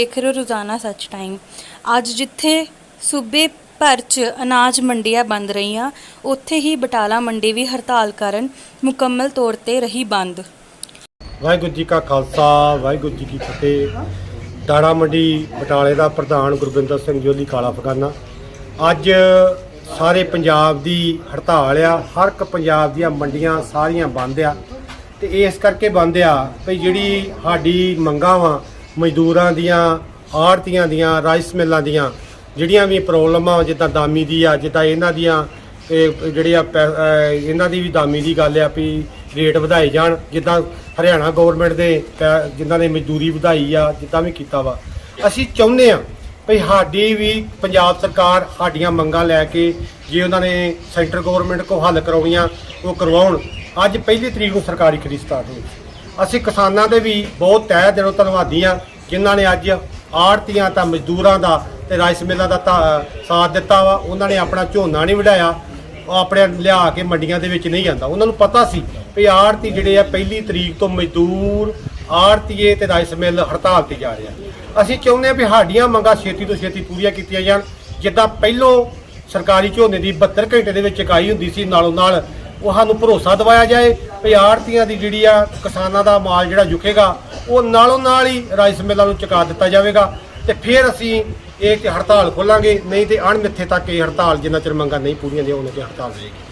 ਦੇਖ ਰਹੇ ਹੋ ਰੋਜ਼ਾਨਾ ਸੱਚ ਟਾਈਮ ਅੱਜ ਜਿੱਥੇ ਸੂਬੇ ਭਰ 'ਚ ਅਨਾਜ ਮੰਡੀਆਂ ਬੰਦ ਰਹੀਆਂ, ਉੱਥੇ ਹੀ ਬਟਾਲਾ ਮੰਡੀ ਵੀ ਹੜਤਾਲ ਕਾਰਨ ਮੁਕੰਮਲ ਤੌਰ ਤੇ ਰਹੀ ਬੰਦ। ਵਾਹਿਗੁਰੂ ਜੀ ਕਾ ਖਾਲਸਾ, ਵਾਹਿਗੁਰੂ ਜੀ ਕੀ ਫਤਿਹ। ਦਾਣਾ ਮੰਡੀ ਬਟਾਲੇ ਦਾ ਪ੍ਰਧਾਨ ਗੁਰਬਿੰਦਰ ਸਿੰਘ ਜੋਲੀ ਕਾਲਾ ਫਗਾਨਾ। ਅੱਜ ਸਾਰੇ ਪੰਜਾਬ ਦੀ ਹੜਤਾਲ ਆ, ਹਰ ਇੱਕ ਪੰਜਾਬ ਦੀਆਂ ਮੰਡੀਆਂ ਸਾਰੀਆਂ ਬੰਦ ਆ। ਤੇ ਇਸ ਕਰਕੇ ਬੰਦ ਆ ਵੀ ਜਿਹੜੀ ਸਾਡੀ ਮੰਗਾਂ ਵਾ ਮਜ਼ਦੂਰਾਂ ਦੀਆਂ ਆੜਤੀਆਂ ਦੀਆਂ, ਰਾਈਸ ਮਿੱਲਾਂ ਦੀਆਂ, ਜਿਹੜੀਆਂ ਵੀ ਪ੍ਰੋਬਲਮਾਂ ਜਿੱਦਾਂ ਦਾਮੀ ਦੀ ਆ, ਜਿੱਦਾਂ ਇਹਨਾਂ ਦੀਆਂ, ਇਹ ਜਿਹੜੇ ਆ ਪੈ- ਇਹਨਾਂ ਦੀ ਵੀ ਦਾਮੀ ਦੀ ਗੱਲ ਆ ਵੀ ਰੇਟ ਵਧਾਏ ਜਾਣ, ਜਿੱਦਾਂ ਹਰਿਆਣਾ ਗਵਰਨਮੈਂਟ ਦੇ ਪੈ- ਜਿਨ੍ਹਾਂ ਨੇ ਮਜ਼ਦੂਰੀ ਵਧਾਈ ਆ, ਜਿੱਦਾਂ ਵੀ ਕੀਤਾ ਵਾ। ਅਸੀਂ ਚਾਹੁੰਦੇ ਆ ਭਈ ਸਾਡੀ ਵੀ ਪੰਜਾਬ ਸਰਕਾਰ ਸਾਡੀਆਂ ਮੰਗਾਂ ਲੈ ਕੇ ਜੇ ਉਹਨਾਂ ਨੇ ਸੈਂਟਰ ਗਵਰਨਮੈਂਟ ਕੋ ਹੱਲ ਕਰਾਉਣੀਆਂ, ਉਹ ਕਰਵਾਉਣ। ਅੱਜ ਪਹਿਲੀ ਤਰੀਕ ਨੂੰ ਸਰਕਾਰੀ ਖਰੀਦ ਸਟਾਰਟ ਹੋਈ। ਅਸੀਂ ਕਿਸਾਨਾਂ ਦੇ ਵੀ ਬਹੁਤ ਤਹਿ ਦਿਲੋਂ ਧੰਨਵਾਦੀ ਆ ਜਿਨ੍ਹਾਂ ਨੇ ਅੱਜ ਆੜਤੀਆਂ ਤਾਂ ਮਜ਼ਦੂਰਾਂ ਦਾ ਤੇ ਰਾਈਸ ਮਿੱਲਾਂ ਦਾ ਤਾਂ ਸਾਥ ਦਿੱਤਾ ਵਾ, ਉਹਨਾਂ ਨੇ ਆਪਣਾ ਝੋਨਾ ਨਹੀਂ ਵਢਾਇਆ, ਉਹ ਆਪਣੇ ਲਿਆ ਕੇ ਮੰਡੀਆਂ ਦੇ ਵਿੱਚ ਨਹੀਂ ਜਾਂਦਾ। ਉਹਨਾਂ ਨੂੰ ਪਤਾ ਸੀ ਵੀ ਆੜਤੀ ਜਿਹੜੇ ਆ, ਪਹਿਲੀ ਤਰੀਕ ਤੋਂ ਮਜ਼ਦੂਰ ਆੜਤੀਏ ਤੇ ਰਾਈਸ ਮਿੱਲ ਹੜਤਾਲ ਤੇ ਜਾ ਰਿਹਾ ਅਸੀਂ ਚਾਹੁੰਦੇ ਆ ਵੀ ਸਾਡੀਆਂ ਮੰਗਾਂ ਛੇਤੀ ਤੋਂ ਛੇਤੀ ਪੂਰੀਆਂ ਕੀਤੀਆਂ ਜਾਣ, ਜਿੱਦਾਂ ਪਹਿਲੋਂ ਸਰਕਾਰੀ ਝੋਨੇ ਦੀ 72 ਘੰਟੇ ਦੇ ਵਿੱਚ ਚਕਾਈ ਹੁੰਦੀ ਸੀ, ਨਾਲੋਂ ਨਾਲ ਉਹ ਸਾਨੂੰ ਭਰੋਸਾ ਦਿਵਾਇਆ ਜਾਏ ਵੀ ਆੜਤੀਆਂ ਦੀ ਜਿਹੜੀ ਆ ਕਿਸਾਨਾਂ ਦਾ ਮਾਲ ਜਿਹੜਾ ਜੁਕੇਗਾ, ਉਹ ਨਾਲੋਂ ਨਾਲ ਹੀ ਰਾਈਸ ਮਿੱਲਾਂ ਨੂੰ ਚੁਕਾ ਦਿੱਤਾ ਜਾਵੇਗਾ ਤੇ ਫਿਰ ਅਸੀਂ ਇਹ ਹੜਤਾਲ ਖੋਲਾਂਗੇ, ਨਹੀਂ ਤੇ ਅਣਮਿੱਥੇ ਤੱਕ ਇਹ ਹੜਤਾਲ ਜਿੰਨਾ ਚਿਰ ਮੰਗਾਂ ਨਹੀਂ ਪੂਰੀਆਂ ਦੀਆਂ ਉਹਨਾਂ ਤੇ ਹੜਤਾਲ ਰਹੇਗੀ।